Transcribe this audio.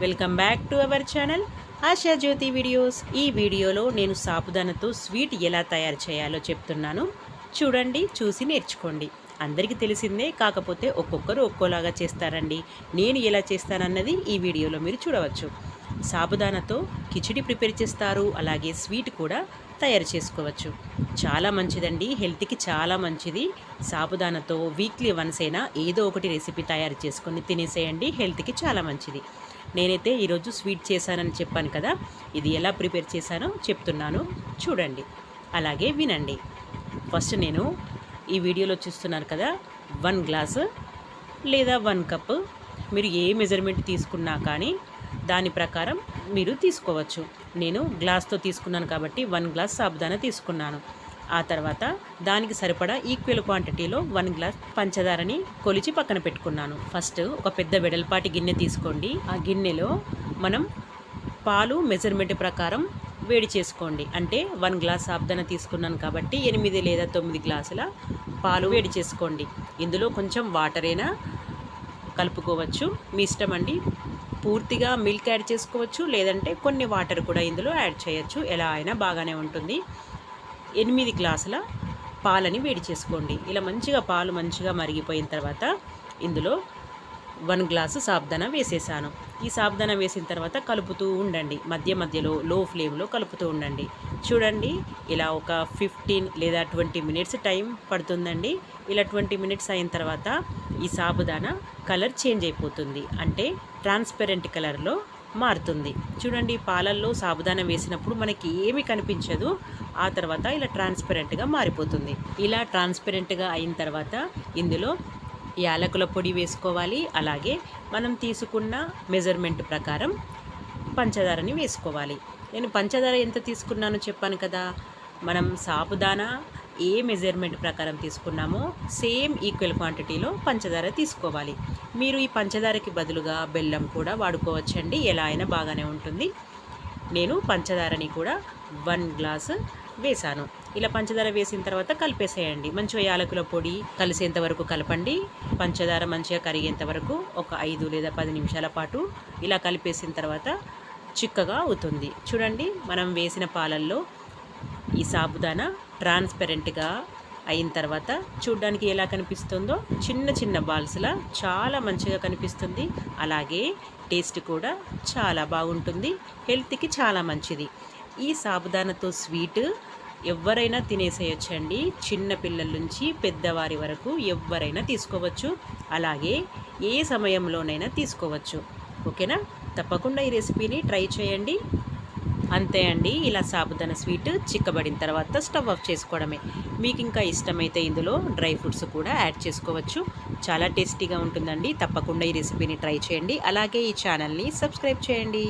Welcome back to our channel Asha Jyothi videos. ఈ వీడియోలో నేను సాబుదానతో స్వీట్ ఎలా తయారు చేయాలో చెప్తున్నాను. చూడండి చూసి నేర్చుకోండి. అందరికీ తెలిసిందే కాకపోతే ఒక్కొక్కరు ఒక్కోలాగా చేస్తారండి. నేను ఎలా చేస్తానన్నది ఈ వీడియోలో మీరు చూడవచ్చు. సాబుదానాతో కిచిడి ప్రిపేర్ చేస్తారు. అలాగే స్వీట్ కూడా తయారు చేసుకోవచ్చు. చాలా మంచిదండి. హెల్త్కి చాలా మంచిది. సాబుదానాతో వీక్లీ వన్స్ అయినా ఏదో ఒకటి రెసిపీ తయారు చేసుకొని తినేసేయండి. హెల్త్కి చాలా మంచిది. నేనైతే ఈరోజు స్వీట్ చేశానని చెప్పాను కదా ఇది ఎలా ప్రిపేర్ చేశానో చెప్తున్నాను. చూడండి. అలాగే వినండి. ఫస్ట్ నేను ఈ వీడియోలో చూస్తున్నారు కదా వన్ గ్లాసు లేదా వన్ కప్ మీరు ఏ మెజర్మెంట్ తీసుకున్నా కానీ దాని ప్రకారం మీరు తీసుకోవచ్చు. నేను గ్లాస్తో తీసుకున్నాను కాబట్టి వన్ గ్లాస్ సాబుదానా తీసుకున్నాను. ఆ తర్వాత దానికి సరిపడా ఈక్వల్ క్వాంటిటీలో వన్ గ్లాస్ పంచదారని కొలిచి పక్కన పెట్టుకున్నాను. ఫస్ట్ ఒక పెద్ద వెడల్పాటి గిన్నె తీసుకోండి. ఆ గిన్నెలో మనం పాలు మెజర్మెంట్ ప్రకారం వేడి చేసుకోండి. అంటే వన్ గ్లాస్ సాబ్దాన తీసుకున్నాను కాబట్టి ఎనిమిది లేదా తొమ్మిది గ్లాసుల పాలు వేడి చేసుకోండి. ఇందులో కొంచెం వాటరైనా కలుపుకోవచ్చు. మీ ఇష్టం అండి. పూర్తిగా మిల్క్ యాడ్ చేసుకోవచ్చు. లేదంటే కొన్ని వాటర్ కూడా ఇందులో యాడ్ చేయొచ్చు. ఎలా అయినా బాగానే ఉంటుంది. ఎనిమిది గ్లాసుల పాలని వేడి చేసుకోండి. ఇలా మంచిగా పాలు మంచిగా మరిగిపోయిన తర్వాత ఇందులో వన్ గ్లాసు సాబ్దానా వేసేసాను. ఈ సాబుదానం వేసిన తర్వాత కలుపుతూ ఉండండి. మధ్య మధ్యలో లో ఫ్లేమ్లో కలుపుతూ ఉండండి. చూడండి ఇలా ఒక ఫిఫ్టీన్ లేదా ట్వంటీ మినిట్స్ టైం పడుతుందండి. ఇలా ట్వంటీ మినిట్స్ అయిన తర్వాత ఈ సాబుదానా కలర్ చేంజ్ అయిపోతుంది. అంటే ట్రాన్స్పరెంట్ కలర్లో మారుతుంది. చూడండి పాలల్లో సాబుదానా వేసినప్పుడు మనకి ఏమి కనిపించదు. ఆ తర్వాత ఇలా ట్రాన్స్పరెంట్గా మారిపోతుంది. ఇలా ట్రాన్స్పరెంట్గా అయిన తర్వాత ఇందులో యాలకుల పొడి వేసుకోవాలి. అలాగే మనం తీసుకున్న మెజర్మెంట్ ప్రకారం పంచదారని వేసుకోవాలి. నేను పంచదార ఎంత తీసుకున్నానో చెప్పాను కదా. మనం సాబుదానా ఏ మెజర్మెంట్ ప్రకారం తీసుకున్నామో సేమ్ ఈక్వల్ క్వాంటిటీలో పంచదార తీసుకోవాలి. మీరు ఈ పంచదారకి బదులుగా బెల్లం కూడా వాడుకోవచ్చండి. ఎలా అయినా బాగానే ఉంటుంది. నేను పంచదారని కూడా వన్ గ్లాస్ వేసాను ఇలా పంచదార వేసిన తర్వాత కలిపేసేయండి. మంచిగా యాలకుల పొడి కలిసేంత వరకు కలపండి. పంచదార మంచిగా కరిగేంత వరకు ఒక ఐదు లేదా పది నిమిషాల పాటు ఇలా కలిపేసిన తర్వాత చిక్కగా అవుతుంది. చూడండి మనం వేసిన పాలల్లో ఈ సాబుదానా ట్రాన్స్పరెంట్గా అయిన తర్వాత చూడ్డానికి ఎలా కనిపిస్తుందో చిన్న చిన్న బాల్స్లా చాలా మంచిగా కనిపిస్తుంది. అలాగే టేస్ట్ కూడా చాలా బాగుంటుంది. హెల్త్కి చాలా మంచిది. ఈ సాబుదానాతో స్వీట్ ఎవరైనా తినేసేయచ్చండి. చిన్నపిల్లల నుంచి పెద్దవారి వరకు ఎవరైనా తీసుకోవచ్చు. అలాగే ఏ సమయంలోనైనా తీసుకోవచ్చు. ఓకేనా? తప్పకుండా ఈ రెసిపీని ట్రై చేయండి. అంతే అండి. ఇలా సాబుదాన స్వీట్ చిక్కబడిన తర్వాత స్టవ్ ఆఫ్ చేసుకోవడమే. మీకు ఇంకా ఇష్టమైతే ఇందులో డ్రై ఫ్రూట్స్ కూడా యాడ్ చేసుకోవచ్చు. చాలా టేస్టీగా ఉంటుందండి. తప్పకుండా ఈ రెసిపీని ట్రై చేయండి. అలాగే ఈ ఛానల్ని సబ్స్క్రైబ్ చేయండి.